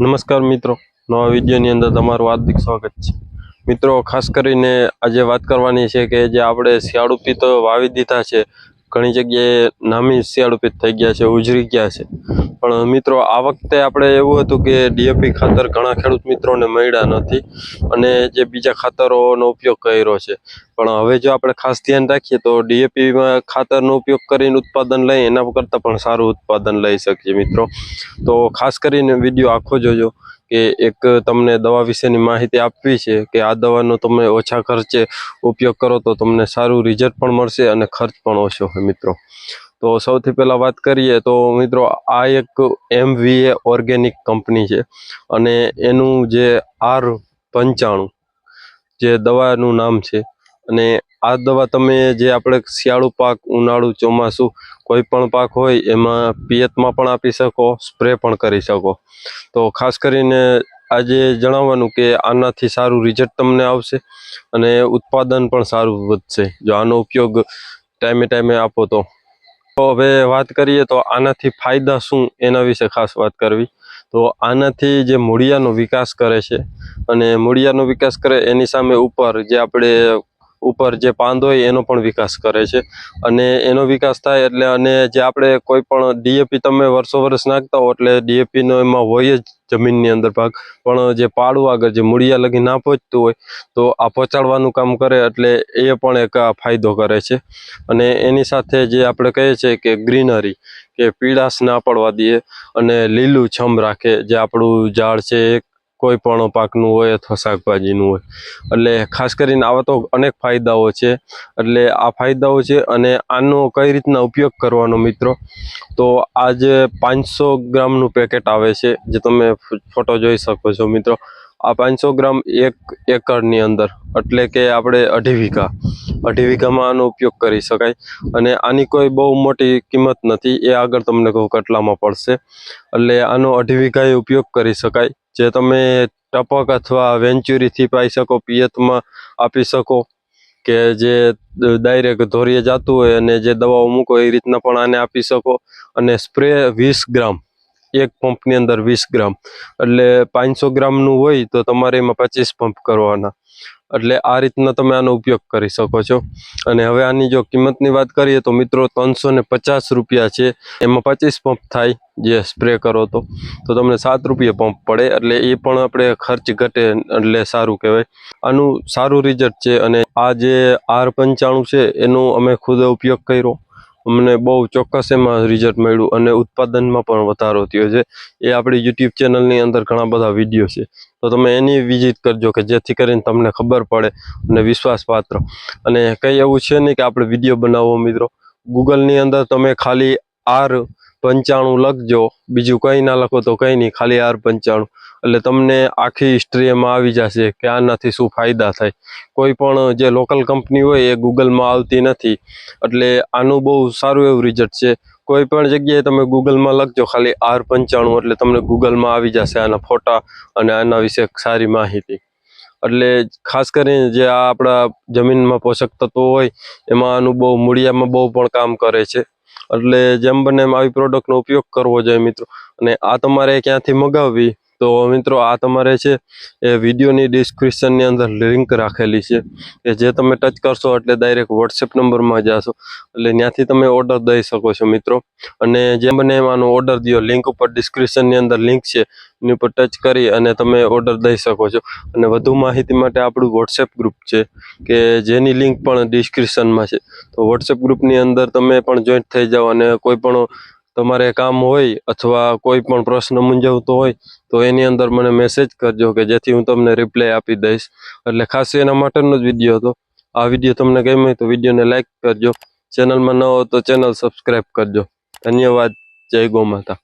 નમસ્કાર મિત્રો. નવા વિડીયોની અંદર તમારું હાર્દિક સ્વાગત છે. મિત્રો, ખાસ કરીને આજે વાત કરવાની છે કે જે આપણે શિયાળુ પિત્તો વાવી દીધા છે ઘણી જગ્યાએ નામી શિયાળુ પિત્ત થઈ ગયા છે, ઉજરી ગયા છે. પણ મિત્રો, આ વખતે આપણે એવું હતું કે ડીએપી ખાતર ઘણા ખેડૂત મિત્રોને મળ્યા નથી અને જે બીજા ખાતરોનો ઉપયોગ કર્યો છે. પણ હવે જો આપણે ખાસ ધ્યાન રાખીએ તો ડીએપીમાં ખાતરનો ઉપયોગ કરીને ઉત્પાદન લઈ એના કરતાં પણ સારું ઉત્પાદન લઈ શકીએ મિત્રો. તો ખાસ કરીને વીડિયો આખો જોજો. કે એક તમને દવા વિશેની માહિતી આપવી છે કે આ દવાનો તમે ઓછા ખર્ચે ઉપયોગ કરો તો તમને સારું રિઝલ્ટ પણ મળશે અને ખર્ચ પણ ઓછો હોય મિત્રો. તો સૌથી પહેલાં વાત કરીએ તો મિત્રો આ એક એમવીએ ઓર્ગેનિક કંપની છે અને એનું જે આર પંચાણું જે દવાનું નામ છે અને આ દવા તમે જે આપણે શિયાળુ પાક ઉનાળુ ચોમાસું કોઈ પણ પાક હોય એમાં પિયતમાં પણ આપી શકો, સ્પ્રે પણ કરી શકો. તો ખાસ કરીને આજે જણાવવાનું કે આનાથી સારું રિઝલ્ટ તમને આવશે અને ઉત્પાદન પણ સારું વધશે. જો આનો ઉપયોગ ટાઈમે ટાઈમે આપો તો. તો હવે વાત કરીએ તો આનાથી ફાયદા શું એના વિશે ખાસ વાત કરવી. તો આનાથી જે મૂળિયાનો વિકાસ કરે છે અને મૂળિયાનો વિકાસ કરે એની સામે ઉપર જે આપણે ઉપર જે પાંદ હોય એનો પણ વિકાસ કરે છે. અને એનો વિકાસ થાય એટલે અને જે આપણે કોઈ પણ ડીએપી તમે વર્ષો વર્ષ નાખતા હો એટલે ડીએપીનો એમાં હોય જ જમીનની અંદર ભાગ. પણ જે પાડું આગળ જે મૂળિયા લગી ના પહોંચતું હોય તો આ પહોંચાડવાનું કામ કરે એટલે એ પણ એક ફાયદો કરે છે. અને એની સાથે જે આપણે કહીએ છીએ કે ગ્રીનરી કે પીળાશ ના પડવા દઈએ અને લીલું છમ રાખે જે આપણું ઝાડ છે એ કોઈ પણ પાકનું હોય અથવા શાકભાજીનું હોય. એટલે ખાસ કરીને આવા તો અનેક ફાયદાઓ છે. એટલે આ ફાયદાઓ છે અને આનો કઈ રીતના ઉપયોગ કરવાનો મિત્રો? તો આ જે પાંચસો ગ્રામનું પેકેટ આવે છે જે તમે ફોટો જોઈ શકો છો મિત્રો. આ પાંચસો ગ્રામ એક એકરની અંદર, એટલે કે આપણે અઢી વીઘા. અઢી વીઘામાં આનો ઉપયોગ કરી શકાય. અને આની કોઈ બહુ મોટી કિંમત નથી, એ આગળ તમને કહું, કેટલામાં પડશે. એટલે આનો અઢી વીઘાએ ઉપયોગ કરી શકાય. જે તમે ટપક અથવા વેન્ચુરીથી પાઈ શકો, પિયતમાં આપી શકો કે જે ડાયરેક્ટ ધોરીએ જતું હોય અને જે દવાઓ મૂકો એ રીતના પણ આને આપી શકો. અને સ્પ્રે વીસ ગ્રામ, એક પંપની અંદર વીસ ગ્રામ. એટલે પાંચસો ગ્રામનું હોય તો તમારે એમાં પચીસ પંપ કરવાના. એટલે આ રીતના તમે આનો ઉપયોગ કરી શકો છો. અને હવે આની જો કિંમતની વાત કરીએ તો મિત્રો ત્રણસો પચાસ રૂપિયા છે. એમાં પચીસ પંપ થાય જે સ્પ્રે કરો તો. તો તમને સાત રૂપિયા પંપ પડે એટલે એ પણ આપણે ખર્ચ ઘટે એટલે સારું કહેવાય. આનું સારું રિઝલ્ટ છે અને આ જે આર પંચાણું છે એનો અમે ખુદ ઉપયોગ કર્યો. અમને બહુ ચોક્કસ એમાં રિઝલ્ટ મળ્યું અને ઉત્પાદનમાં પણ વધારો થયો છે. એ આપણી યુટ્યુબ ચેનલની અંદર ઘણા બધા વીડિયો છે. તો તમે એની વિઝિટ કરજો કે જેથી કરીને તમને ખબર પડે અને વિશ્વાસપાત્ર અને કંઈ એવું છે નહીં કે આપણે વીડિયો બનાવવો મિત્રો. ગૂગલની અંદર તમે ખાલી આર પંચાણું લખજો. બીજું કંઈ ના લખો તો કંઈ નહીં, ખાલી આર પંચાણું. એટલે તમને આખી હિસ્ટ્રી એમાં આવી જશે કે આનાથી શું ફાયદા થાય. કોઈ પણ જે લોકલ કંપની હોય એ ગૂગલમાં આવતી નથી. એટલે આનું બહુ સારું એવું રિઝલ્ટ છે. કોઈ પણ જગ્યાએ તમે ગૂગલમાં લખજો, ખાલી આર પંચાણું એટલે તમને ગૂગલમાં આવી જશે આના ફોટા અને આના વિશે સારી માહિતી. એટલે ખાસ કરીને જે આ આપણા જમીનમાં પોષક તત્વો હોય, એમાં આનું બહુ મૂળિયામાં બહુ પણ કામ કરે છે. એટલે જેમ બને એમ આવી પ્રોડક્ટનો ઉપયોગ કરવો જોઈએ મિત્રો. અને આ તમારે ક્યાંથી મગાવવી? તો મિત્રો આ તમારે છે એ વિડીયોની ડિસ્ક્રિપ્શનની અંદર લિંક રાખેલી છે. કે જે તમે ટચ કરશો એટલે ડાયરેક્ટ વોટ્સએપ નંબરમાં જાશો. એટલે ત્યાંથી તમે ઓર્ડર દઈ શકો છો મિત્રો. અને જેમ બને એમાંનો ઓર્ડર દો લિંક ઉપર ડિસ્ક્રિપ્શનની અંદર લિંક છે. એની ઉપર ટચ કરી અને તમે ઓર્ડર દઈ શકો છો. અને વધુ માહિતી માટે આપણું વોટ્સએપ ગ્રુપ છે કે જેની લિંક પણ ડિસ્ક્રિપ્શનમાં છે. તો વોટ્સએપ ગ્રુપની અંદર તમે પણ જોઈન્ટ થઈ જાઓ અને કોઈ પણ તમારે કામ હોય અથવા કોઈ પણ પ્રશ્ન મૂંઝવતો હોય, તો એની અંદર મને મેસેજ કરજો કે જેથી હું તમને રિપ્લાય આપી દઈશ. એટલે ખાસ એના માટેનો જ વીડિયો હતો. આ વીડિયો તમને ગમ્યો તો વિડીયોને લાઈક કરજો. ચેનલમાં ન હો તો ચેનલ સબસ્ક્રાઈબ કરજો. ધન્યવાદ. જય ગૌ માતા.